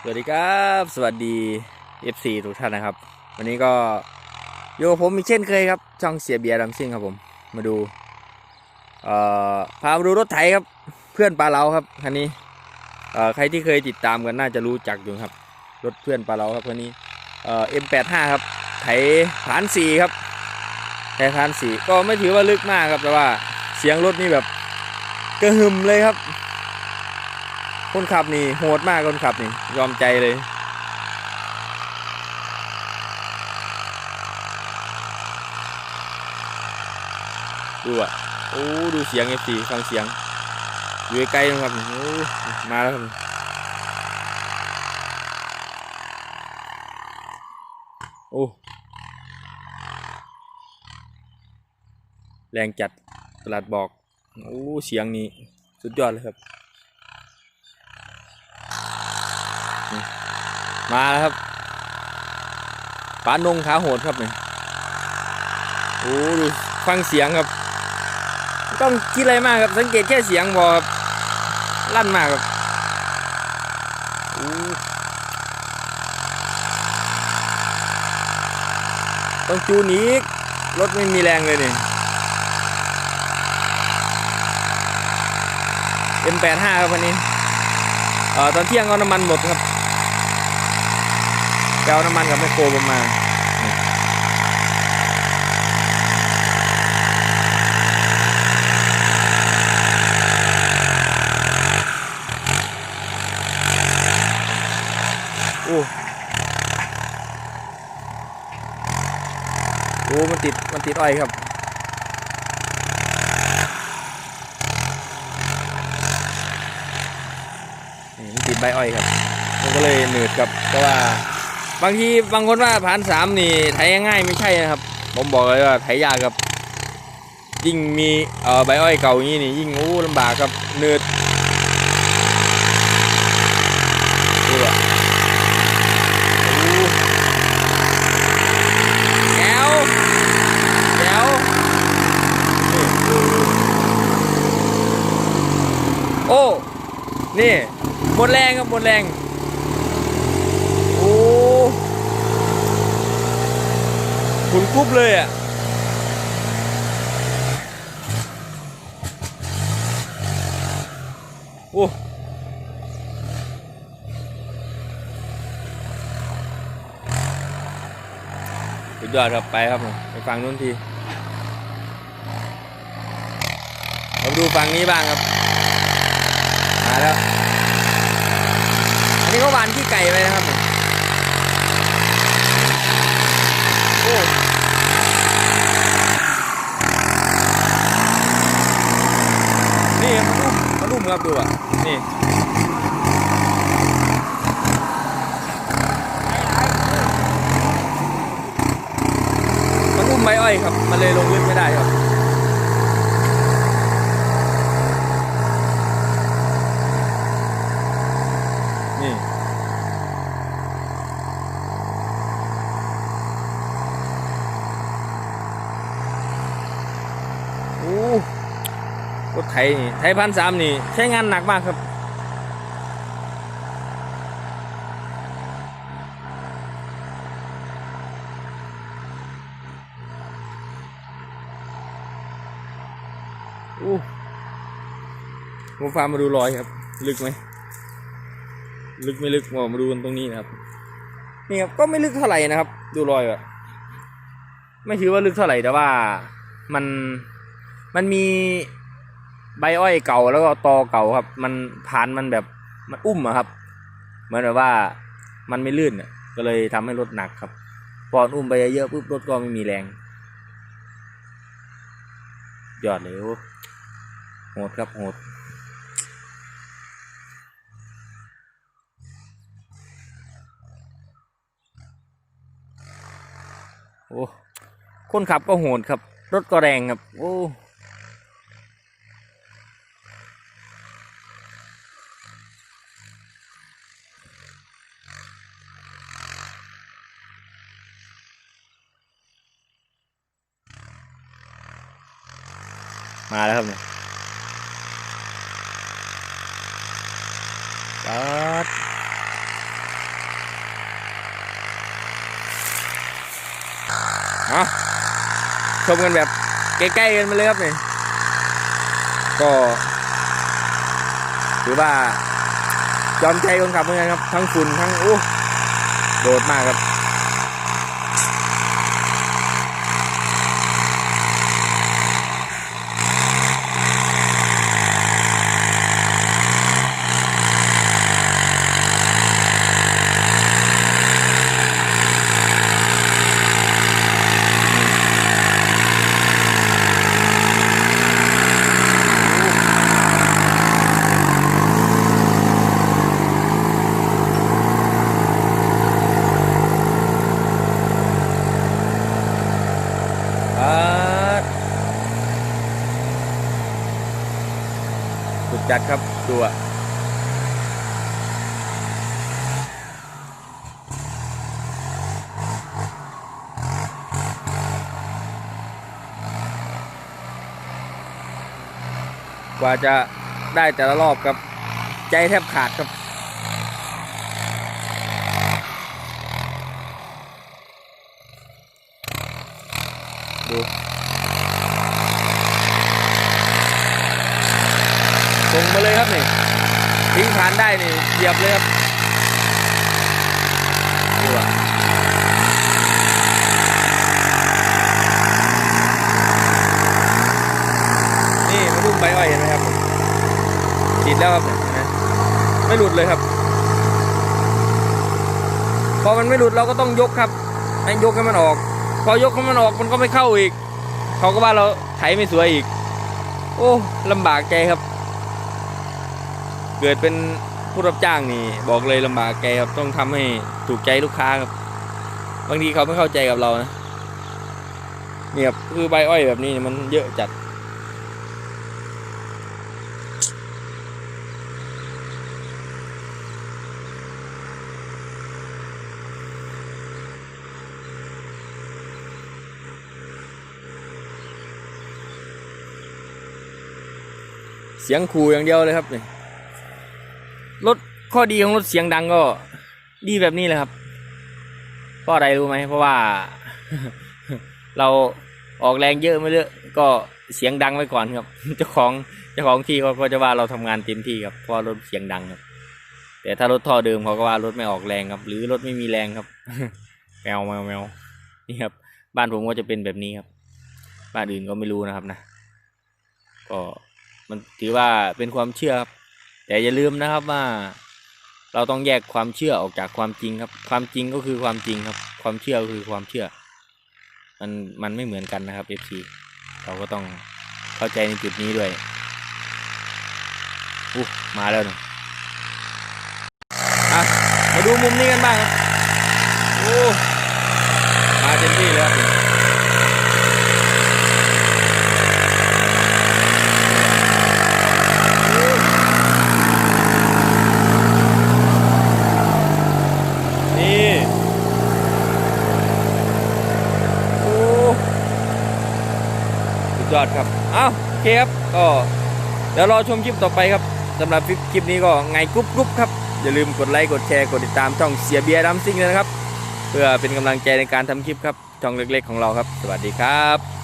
สวัสดีครับ สวัสดี FC ทุกท่านนะครับ วันนี้ก็อยู่กับผมอีเช่นเคยครับ ช่องเสียเบียร์ดัมซิ่งครับผม มาดู เอ่อ พามาดูรถไถครับ เพื่อนปลาเราครับคันนี้ เอ่อ ใครที่เคยติดตามกันน่าจะรู้จักอยู่ครับ รถเพื่อนปลาเราครับคันนี้ เอ่อ M85 ครับ ไถฐานสี่ครับ ไถฐานสี่ก็ไม่ถือว่าลึกมากครับ แต่ว่าเสียงรถนี่แบบกระหึ่มเลยครับ คนขับนี่โหดมากคนขับนี่ยอมใจเลยดูอะโอ้ดูเสียงเอฟซีฟังเสียง อยู่ใกล้ๆนะครับโอ้มาแล้วครับโอ้แรงจัดตลาดบอกโอ้เสียงนี้สุดยอดเลยครับ มาแล้วครับปานงขาโหดครับเนี่ยโอ้ดูฟังเสียงครับ ต้องคิดอะไรมากครับ สังเกตแค่เสียงพอครับลั่นมากครับต้องจูนอีกรถไม่มีแรงเลยนี่ M85 ครับวันนี้อตอนเที่ยงก็น้ำมันหมดครับ ไปเอาน้ำมันกับแมคโครผมมาโอ้โอ้มันติด มันติดอ้อยครับนี่มันติดใบอ้อยครับ มันก็เลยหนืดครับเพราะว่า บางทีบางคนว่าผ่านสามนี่ไถง่ายไม่ใช่นะครับ ผมบอกเลยว่าไถยากครับ ยิ่งมีเอ่อใบอ้อยเก่าอย่างนี้นี่ยิ่งโอ้ลำบากครับเนืดดูอะโอ้แก้วแก้วนี่โอ้ นี่ หมดแรงครับ หมดแรง โอ้ ขุนกรุ๊บเลยอะโอ้สุดยอดครับไปครับผมไปฟังนู้นทีเราดูฝั่งนี้บ้างครับมาแล้วอันนี้ก็หวานขี้ไก่ไปนะครับผม โอ้นี่ อบดูอะ นี่มันอุ้มใบอ้อยครับ มันเลยลงลึกไม่ได้ครับ นี่ โอ้ รถไถนี่ไถพันสามนี่ ใช้งานหนักมากครับโอ้ผมฟาร์มมาดูรอยครับ ลึกไหม ลึกไม่ลึกมามาดูกันตรงนี้นะครับ นี่ครับ ก็ไม่ลึกเท่าไหร่นะครับ ดูรอยอะไม่ถือว่าลึกเท่าไหร่แต่ว่ามันมันมี ใบอ้อยเก่าแล้วก็ตอเก่าครับ มันผานมันแบบมันอุ้มอะครับ เหมือนแบบว่ามันไม่ลื่นก็เลยทำให้รถหนักครับพออุ้มไปเยอะๆปุ๊บรถก็ไม่มีแรงยอดเลยโอ้โหดครับโหดโอ้คนขับก็โหดครับ รถก็แรงครับ โอ้ มาแล้วครับเนี่ยปัดมาชมกันแบบใกล้ๆกันมาเลยครับเนี่ยก็ถือว่าจอมใจคนขับเหมือนกันครับ ทั้งฝุ่นทั้งอู้โดดมากครับ จัดครับตัวกว่าจะได้แต่ละรอบครับ ใจแทบขาดครับ ส่งมาเลยครับนี่ทิ้งผ่านได้นี่เหยียบเลยครับดูอะนี่มาดูใบอ้อยเห็นไหมครับผมติดแล้วครับเนี่ยเห็นไหมไม่หลุดเลยครับ พอมันไม่หลุดเราก็ต้องยกครับให้ยกให้มันออก พอยกให้มันออกมันก็ไม่เข้าอีกเขาก็ว่าเราไถไม่สวยอีก โอ้ลำบากใจครับ เกิดเป็นผู้รับจ้างนี่ บอกเลยลำบากใจครับต้องทำให้ถูกใจลูกค้าครับ บางทีเขาไม่เข้าใจกับเรานะเนี่ยครับคือใบอ้อยแบบนี้มันเยอะจัด เสียงขู่อย่างเดียวเลยครับเนี่รถ ข้อดีของรถเสียงดังก็ดีแบบนี้เลยครับ เพราะอะไรรู้ไหมเพราะว่า เราออกแรงเยอะไม่เยอะก็เสียงดังไว้ก่อนครับเจ้าของเจ้าของที่เขาก็จะว่าเราทำงานเต็มที่ครับเพราะรถเสียงดังครับ แต่ถ้ารถท่อเดิมเขาก็ว่ารถไม่ออกแรงครับ หรือรถไม่มีแรงครับแมวแมวแมวนี่ครับ บ้านผมก็จะเป็นแบบนี้ครับ บ้านอื่นก็ไม่รู้นะครับนะก็มันถือว่าเป็นความเชื่อครับแต่อย่าลืมนะครับว่า เราต้องแยกความเชื่อออกจากความจริงครับ ความจริงก็คือความจริงครับ ความเชื่อคือความเชื่อ มันมันไม่เหมือนกันนะครับ FC เราก็ต้องเข้าใจในจุดนี้ด้วยอู้มาแล้วนึ่งอะมาดูมุมนี้กันบ้างครับโอ้มาเต็มที่เลยครับนี่โอ้สุด ยอดครับเอ้าโอเคครับก็เดี๋ยวรอชมคลิปต่อไปครับสำหรับคลิปนี้ก็ไงกรุ๊ปกรุ๊ปครับ อย่าลืมกดไลค์กดแชร์กดติดตามช่องเสียเบียร์ดัมซิงเลยนะครับ เพื่อเป็นกำลังใจในการทำคลิปครับช่องเล็กๆของเราครับ สวัสดีครับ